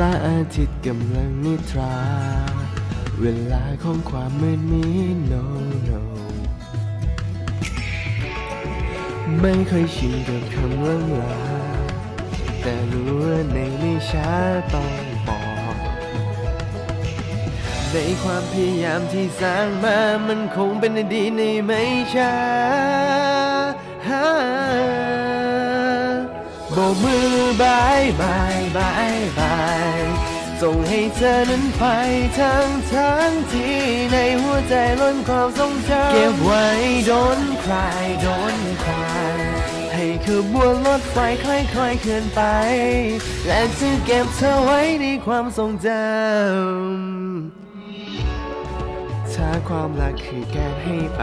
ระอาทิตย์กำลังนิทรา เวลาของความมืดมิด no no ไม่เคยชินกับคำล่ำลา แต่รู้ว่าในไม่ช้าต้องบอก ในความพยายามที่สร้างมา มันคงเป็นอดีตในไม่ช้าโบกมือบายบายบายบาย ส่งให้เธอนั้นไปทั้งทั้งที่ในหัวใจล้นความทรงจำเก็บไว้โดนใครโดนใครให้ขบวนรถไฟค่อยๆเคลื่อนไป และจะเก็บเธอไว้ในความทรงจำถ้าความรักคือการให้ไป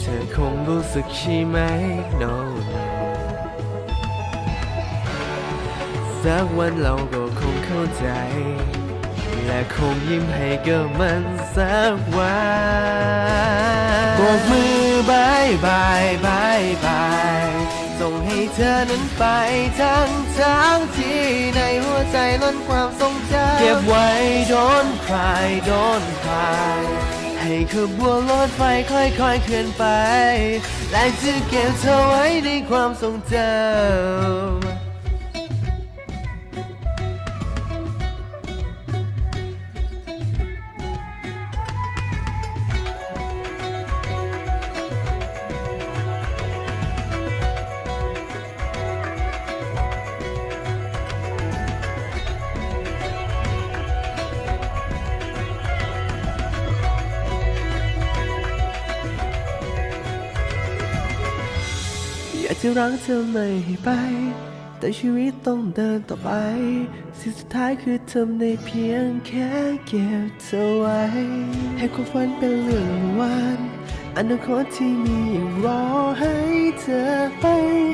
เธอคงรู้สึกใช่ไหม no no สักวันเราก็ เข้าใจ และคงยิ้มให้กับมันสักวันโบกมือบายบายบายบายส่งให้เธอนั้นไปทั้งทั้งที่ในหัวใจล้นความทรงจำเก็บไว้โดนใครโดนใครให้ขบวนรถไฟค่อยๆเคลื่อนไป และจะเก็บเธอไว้ในความทรงจำ อยากจะรักเธอไม่ให้ไป แต่ชีวิตต้องเดินต่อไป สิ่งสุดท้ายคือทำได้เพียงแค่เก็บเธอไว้ ให้ความฝันเป็นเรื่องวานอนาคตที่มียังรอให้เธอไป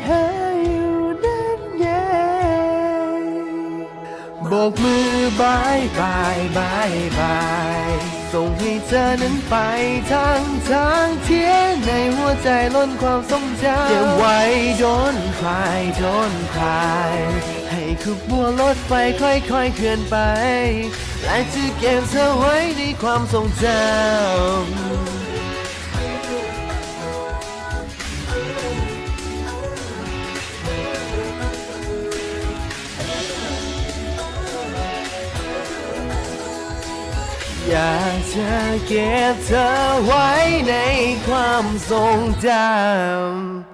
หาอยู่นั่นไงโบกมือบายบายบายบาย ส่งให้เธอนั้นไปทางทางเทียนในหัวใจล้นความทรงจำเก็บไว้โดนพายโดนพาย ให้ขบวนรถไฟค่อยๆเคลื่อนไป และจะเก็บเธอไว้ในความทรงจำ อยากจะเก็บเธอไว้ในความทรงจำ